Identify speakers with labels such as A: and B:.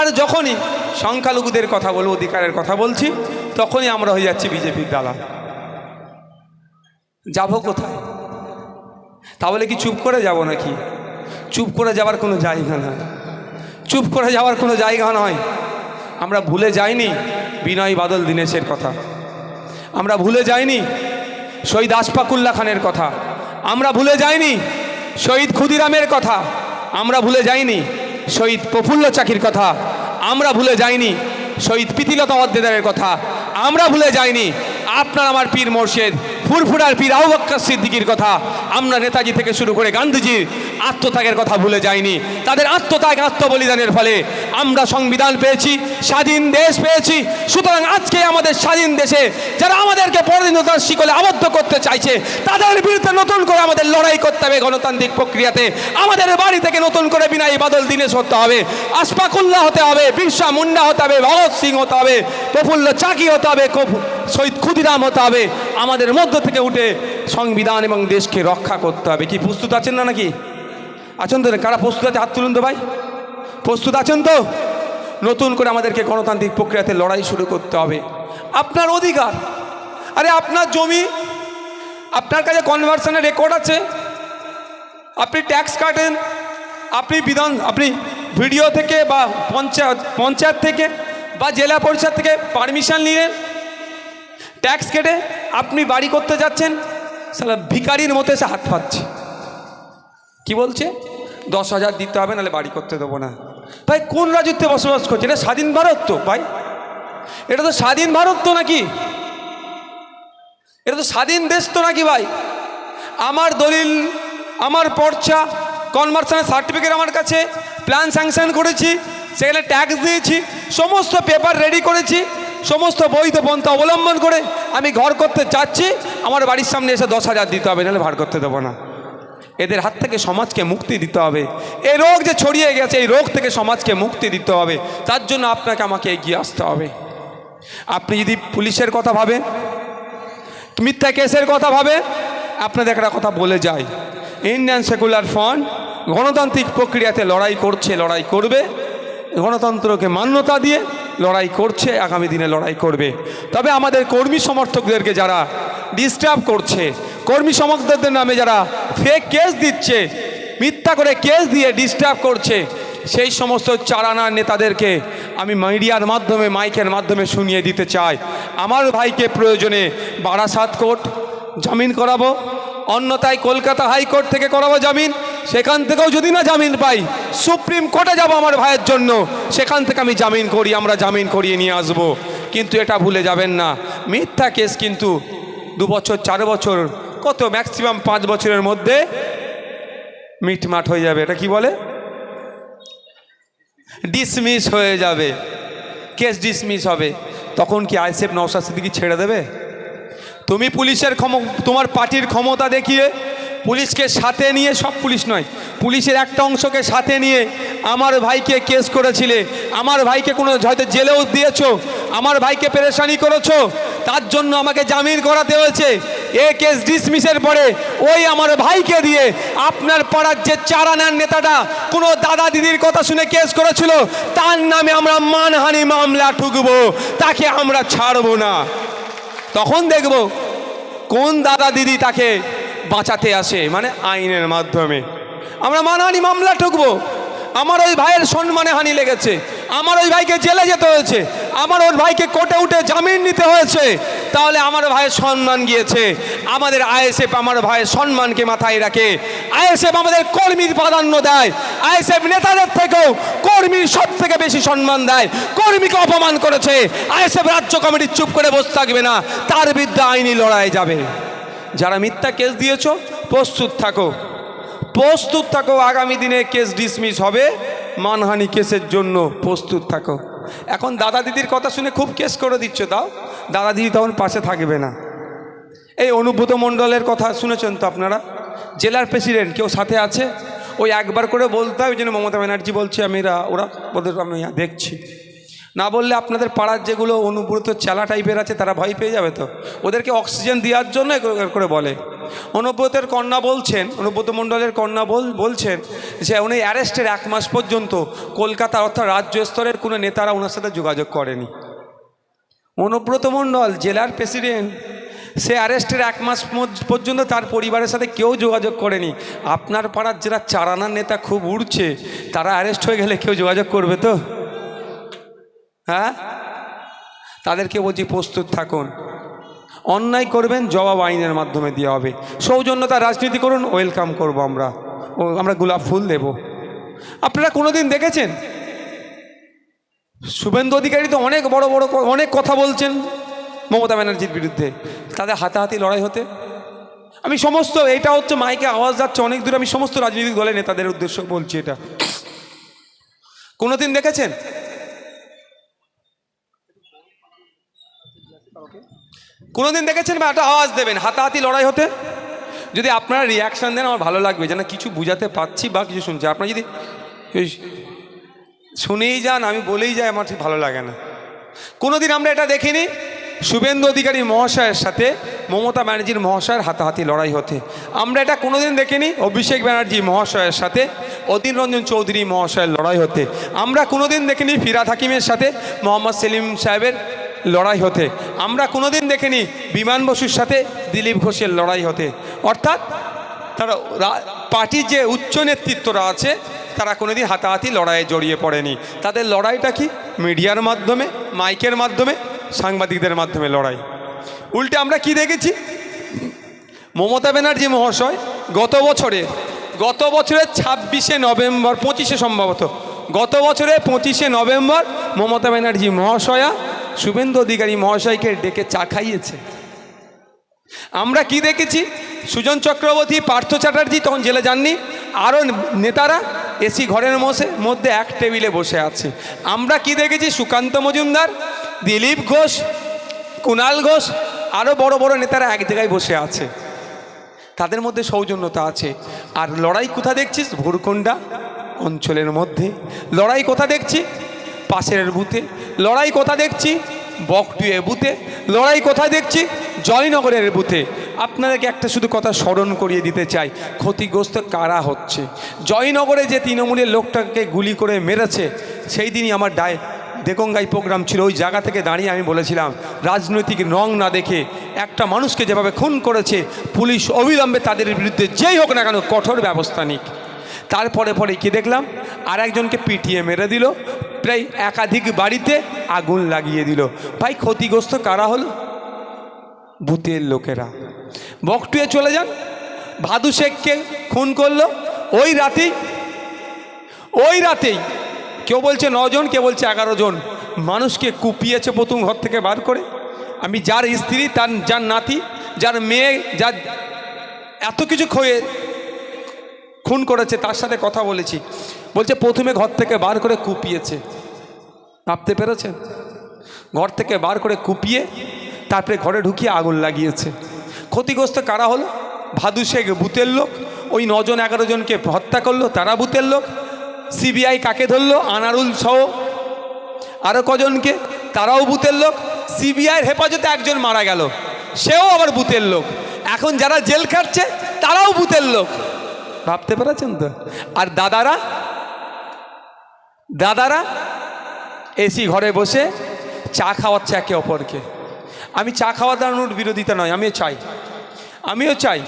A: আর যখনই সংখ্যালঘুদের কথা বলব, অধিকারের কথা বলছি, তখনই আমরা হয়ে যাচ্ছি বিজেপির দালাল। যাব কোথায়? তাহলে কি চুপ করে যাব নাকি? চুপ করে যাওয়ার কোনো জায়গা নয় চুপ করে যাওয়ার কোনো জায়গা নয়। আমরা ভুলে যাইনি বিনয় বাদল দীনেশের কথা। আমরা ভুলে যাইনি শহীদ আশফাকুল্লা খানের কথা। আমরা ভুলে যাইনি শহীদ ক্ষুদিরামের কথা। আমরা ভুলে যাইনি শহীদ প্রফুল্ল চাকির কথা, আমরা ভুলে যাইনি। শহীদ প্রীতিলতা অদ্দেদারের কথা, আমরা ভুলে যাইনি। আপনার আমার পীর মোর্শেদ, ফুরফুরার পীর আউবক্কর সিদ্দিকির কথা, আমরা নেতাজি থেকে শুরু করে গান্ধীজির আত্মত্যাগের কথা ভুলে যাইনি। তাদের আত্মত্যাগ, আত্মবলিদানের ফলে আমরা সংবিধান পেয়েছি, স্বাধীন দেশ পেয়েছি। সুতরাং আজকে আমাদের স্বাধীন দেশে, যারা আমাদেরকে পরাধীনতার শিকলে আবদ্ধ করতে চাইছে। তাদের বিরুদ্ধে নতুন করে আমাদের লড়াই করতে হবে গণতান্ত্রিক প্রক্রিয়াতে। আমাদের বাড়ি থেকে নতুন করে বিনাই বাদল দিনেশ হতে হবে। আশফাকুল্লাহ হতে হবে, বিরসা মুন্ডা হতে হবে, ভগৎ সিং হতে হবে, প্রফুল্ল চাকি হতে হবে শহীদ ক্ষুদিরাম হতে হবে। আমাদের মধ্য থেকে উঠে সংবিধান এবং দেশকে রক্ষা করতে হবে। কি প্রস্তুত আছেন না নাকি? আছেন তো? কারা প্রস্তুত আছে? হাত তুলুন তো ভাই। প্রস্তুত আছেন তো? নতুন করে আমাদেরকে গণতান্ত্রিক প্রক্রিয়াতে লড়াই শুরু করতে হবে। আপনার অধিকার আরে আপনার জমি, আপনার কাছে কনভার্সনের রেকর্ড আছে, আপনি ট্যাক্স কাটেন, আপনি বিধান, আপনি ভিডিও থেকে বা পঞ্চায়েত পঞ্চায়েত থেকে বা জেলা পরিষদ থেকে পারমিশন নিলেন ট্যাক্স কেটে আপনি বাড়ি করতে যাচ্ছেন সালা ভিকারির মতো এসে হাত পাচ্ছে। কি বলছে? দশ হাজার দিতে হবে, নাহলে বাড়ি করতে দেবো না। ভাই, কোন রাজত্বে বসবাস করছে এটা স্বাধীন ভারত তো, ভাই। এটা তো স্বাধীন ভারত তো নাকি? এটা তো স্বাধীন দেশ তো নাকি ভাই? আমার দলিল, আমার পর্চা, কনভার্সনের সার্টিফিকেট আমার কাছে, প্ল্যান স্যাংশন করেছি, সেখানে ট্যাক্স দিয়েছি, সমস্ত পেপার রেডি করেছি, সমস্ত বৈধ পন্থা অবলম্বন করে আমি ঘর করতে চাচ্ছি, আমার বাড়ির সামনে এসে দশ হাজার দিতে হবে, নাহলে ভার করতে দেবো না। এদের হাত থেকে সমাজকে মুক্তি দিতে হবে। এই রোগ যে ছড়িয়ে গেছে, এই রোগ থেকে সমাজকে মুক্তি দিতে হবে। তার জন্য আপনাকে আমাকে এগিয়ে আসতে হবে। আপনি যদি পুলিশের কথা ভাবেন মিথ্যা কেসের কথা ভাবে, আপনাদের একটা কথা বলে যায় ইন্ডিয়ান সেকুলার ফ্রন্ট গণতান্ত্রিক প্রক্রিয়াতে লড়াই করছে, লড়াই করবে। গণতন্ত্রকে মান্যতা দিয়ে লড়াই করছে, আগামী দিনে লড়াই করবে। তবে আমাদের কর্মী সমর্থকদেরকে যারা ডিস্টার্ব করছে, কর্মী সমর্থকদের নামে যারা ফেক কেস দিচ্ছে, মিথ্যা করে কেস দিয়ে ডিস্টার্ব করছে সেই সমস্ত চারানার নেতাদেরকে আমি মিডিয়ার মাধ্যমে, মাইকের মাধ্যমে শুনিয়ে দিতে চাই। আমার ভাইকে প্রয়োজনে বারাসাত কোর্ট জামিন করাবো, অন্যথায় কলকাতা হাইকোর্ট থেকে করাবো জামিন। সেখান থেকেও যদি না জামিন পাই, সুপ্রিম কোর্টে যাব আমার ভাইয়ের জন্য। সেখান থেকে আমি জামিন করি, আমরা জামিন করিয়ে নিয়ে আসব। কিন্তু এটা ভুলে যাবেন না। মিথ্যা কেস কিন্তু দু বছর, চার বছর, কত ম্যাক্সিমাম পাঁচ বছরের মধ্যে মিটমাট হয়ে যাবে। এটা কি বলে? ডিসমিস হয়ে যাবে। কেস ডিসমিস হবে। তখন কি আইসেফ নওশাদ সিদ্দিকি ছেড়ে দেবে? তুমি পুলিশের ক্ষম, তোমার পার্টির ক্ষমতা দেখিয়ে পুলিশকে সাথে নিয়ে, সব পুলিশ নয়, পুলিশের একটা অংশকে সাথে নিয়ে আমার ভাইকে কেস করেছিলে। আমার ভাইকে কোনো, হয়তো জেলেও দিয়েছ, আমার ভাইকে পেরেশানি করেছ, তার জন্য আমাকে জামিন করাতে হয়েছে। এ কেস ডিসমিসের পরে ওই আমার ভাইকে দিয়ে আপনার পাড়ার যে চারানার নেতাটা, কোনো দাদা দিদির কথা শুনে কেস করেছিল, তার নামে আমরা মানহানি মামলা ঠুকবো, তাকে আমরা ছাড়বো না। তখন দেখব কোন দাদা দিদি তাকে বাঁচাতে আসে মানে আইনের মাধ্যমে। আমরা মানহানি মামলা ঠুকবো। আমার ওই ভাইয়ের সম্মানে হানি লেগেছে। আমার ওই ভাইকে জেলে যেতে হয়েছে। আমার ওর ভাইকে কোর্টে উঠে জামিন নিতে হয়েছে। তাহলে আমার ভাইয়ের সম্মান গিয়েছে। আমাদের আইএসএফ আমার ভাইয়ের সম্মানকে মাথায় রাখে। আইএসএফ আমাদের কর্মীর প্রাধান্য দেয়। আইএসএফ নেতাদের থেকেও কর্মীর সব থেকে বেশি সম্মান দেয়। কর্মীকে অপমান করেছে। আইএসএফ রাজ্য কমিটি চুপ করে বসে থাকবে না। তার বিরুদ্ধে আইনি লড়াই যাবে। যারা মিথ্যা কেস দিয়েছ, প্রস্তুত থাকো। প্রস্তুত থাকো, আগামী দিনে কেস ডিসমিস হবে। মানহানি কেসের জন্য প্রস্তুত থাকো। এখন দাদা দিদির কথা শুনে খুব কেস করে দিচ্ছ, দাও। দাদা দিদি তখন পাশে থাকবে না। এই অনুব্রত মণ্ডলের কথা শুনেছেন তো আপনারা? জেলার প্রেসিডেন্ট কেউ সাথে আছে? ওই একবার করে বলতে হয়, ওই জন্য মমতা ব্যানার্জি বলছে, আমি এরা- ওরা ওদের আমি দেখছি। না বললে আপনাদের পাড়ার যেগুলো অনুব্রত চেলা টাইপের আছে, তারা ভয় পেয়ে যাবে তো? ওদেরকে অক্সিজেন দেওয়ার জন্য করে- বলে। অনুব্রতের কন্যা বলছেন, অনুব্রত মণ্ডলের কন্যা বল বলছেন যে, উনি অ্যারেস্টের এক মাস পর্যন্ত কলকাতা অর্থাৎ রাজ্য স্তরের কোনো নেতারা ওনার সাথে যোগাযোগ করেনি। অনুব্রত মণ্ডল, জেলার প্রেসিডেন্ট, সে অ্যারেস্টের এক মাস পর্যন্ত তার পরিবারের সাথে কেউ যোগাযোগ করেনি। আপনার পাড়ার যারা চারানার নেতা খুব উড়ছে, তারা অ্যারেস্ট হয়ে গেলে কেউ যোগাযোগ করবে তো? হ্যাঁ? তাদেরকে বলছি, প্রস্তুত থাকুন। অন্যায় করবেন, জবাব আইনের মাধ্যমে দেওয়া হবে। সৌজন্যতা রাজনীতি করুন, ওয়েলকাম করব আমরা। ও, আমরা গোলাপ ফুল দেব। আপনারা কোনোদিন দেখেছেন? শুভেন্দু অধিকারী তো অনেক বড় বড় অনেক কথা বলছেন মমতা ব্যানার্জির বিরুদ্ধে। তাদের হাতাহাতি লড়াই হতে। আমি সমস্ত এটা হচ্ছে মাইকে আওয়াজ যাচ্ছে অনেক দূরে, আমি সমস্ত রাজনৈতিক দলের নেতাদের উদ্দেশ্য বলছি এটা। কোনোদিন দেখেছেন? কোনোদিন দেখেছেন বা একটা আওয়াজ দেবেন, হাতাহাতি লড়াই হতে? যদি আপনারা রিয়াকশান দেন, আমার ভালো লাগবে। যেন কিছু বুঝাতে পাচ্ছি বা কিছু শুনছি। আপনারা যদি শুনেই যান, আমি বলেই যাই, আমার ঠিক ভালো লাগে না। কোনোদিন আমরা এটা দেখিনি? শুভেন্দু অধিকারী মহাশয়ের সাথে, মমতা ব্যানার্জির মহাশয়ের হাতাহাতি লড়াই হতে। আমরা এটা কোনোদিন দেখিনি, অভিষেক ব্যানার্জি মহাশয়ের সাথে, অধীর রঞ্জন চৌধুরী মহাশয়ের লড়াই হতে। আমরা কোনোদিন দেখিনি ফিরাদ হাকিমের সাথে, মোহাম্মদ সেলিম সাহেবের লড়াই হতে। আমরা কোনোদিন দেখিনি বিমান বসুর সাথে, দিলীপ ঘোষের লড়াই হতে। অর্থাৎ তারা পার্টির যে উচ্চ নেতৃত্বরা আছে তারা কোনোদিন হাতাহাতি লড়াইয়ে জড়িয়ে পড়েনি। তাদের লড়াইটা কি? মিডিয়ার মাধ্যমে, মাইকের মাধ্যমে, সাংবাদিকদের মাধ্যমে লড়াই। উল্টে আমরা কি দেখেছি? মমতা ব্যানার্জি মহাশয় গত বছরে, গত বছরের ছাব্বিশে নভেম্বর, পঁচিশে সম্ভবত, গত বছরে পঁচিশে নভেম্বর মমতা ব্যানার্জি মহাশয়া, শুভেন্দু অধিকারী মহাশয়কে ডেকে চা খাইয়েছে। আমরা কি দেখেছি? সুজন চক্রবর্তী, পার্থ চ্যাটার্জি তখন জেলে যাননি। আরও নেতারা এসি ঘরের মধ্যে মধ্যে এক টেবিলে বসে আছে। আমরা কি দেখেছি? সুকান্ত মজুমদার, দিলীপ ঘোষ কুণাল ঘোষ আরও বড় বড় নেতারা এক জায়গায় বসে আছে। তাদের মধ্যে সৌজন্যতা আছে। আর লড়াই কোথা দেখছিস? ভোরকন্ডা অঞ্চলের মধ্যে। লড়াই কোথা দেখছি? পাশের বুথে। লড়াই কোথা দেখছি? বকটুয়ে বুথে। লড়াই কোথায় দেখছি? জয়নগরের বুথে। আপনাদেরকে একটা শুধু কথা স্মরণ করিয়ে দিতে চাই। ক্ষতিগ্রস্ত কারা হচ্ছে? জয়নগরে যে তৃণমূলের লোকটাকে গুলি করে মেরেছে, সেই দিনই আমার ডায় দেগঙ্গাই প্রোগ্রাম ছিল। ওই জায়গা থেকে দাঁড়িয়ে আমি বলেছিলাম, রাজনৈতিক রং না দেখে একটা মানুষকে যেভাবে খুন করেছে, পুলিশ অবিলম্বে তাদের বিরুদ্ধে যেই হোক না কেন কঠোর ব্যবস্থা নিক। তারপরে পরে কি দেখলাম? আর একজনকে পিটিয়ে মেরে দিল, প্রায় একাধিক বাড়িতে আগুন লাগিয়ে দিল। ভাই, ক্ষতিগ্রস্ত কারা হলো? ভূতের লোকেরা। বকটুয়ে চলে যান। ভাদু শেখকে খুন করল। ওই রাতেই ওই রাতেই কেউ বলছে নজন কেউ বলছে এগারো জন। মানুষকে কুপিয়েছে প্রথম ঘর থেকে বার করে। আমি যার স্ত্রী, তার যার নাতি, যার মেয়ে, যার এত কিছু খয়ে খুন করেছে, তার সাথে কথা বলেছি। বলছে, প্রথমে ঘর থেকে বার করে কুপিয়েছে। ভাবতে পেরেছেন? ঘর থেকে বার করে কুপিয়ে, তারপরে ঘরে ঢুকিয়ে আগুন লাগিয়েছে। ক্ষতিগ্রস্ত কারা হলো? ভাদু শেখ বুথের লোক, ওই নজন এগারো জনকে হত্যা করল, তারা বুথের লোক, সিবিআই কাকে ধরলো, আনারুল সহ আরও কজনকে, তারাও বুথের লোক, সিবিআইয়ের হেফাজতে একজন মারা গেল, সেও আবার বুথের লোক। এখন যারা জেল খাটছে, তারাও বুথের লোক। ভাবতে পেরেছেন তো? আর দাদারা? দাদারা? এসি ঘরে বসে চা খাওয়াচ্ছে একে অপরকে। আমি চা খাওয়া দাওয়ানোর বিরোধিতা নয় আমিও চাই। আমিও চাই।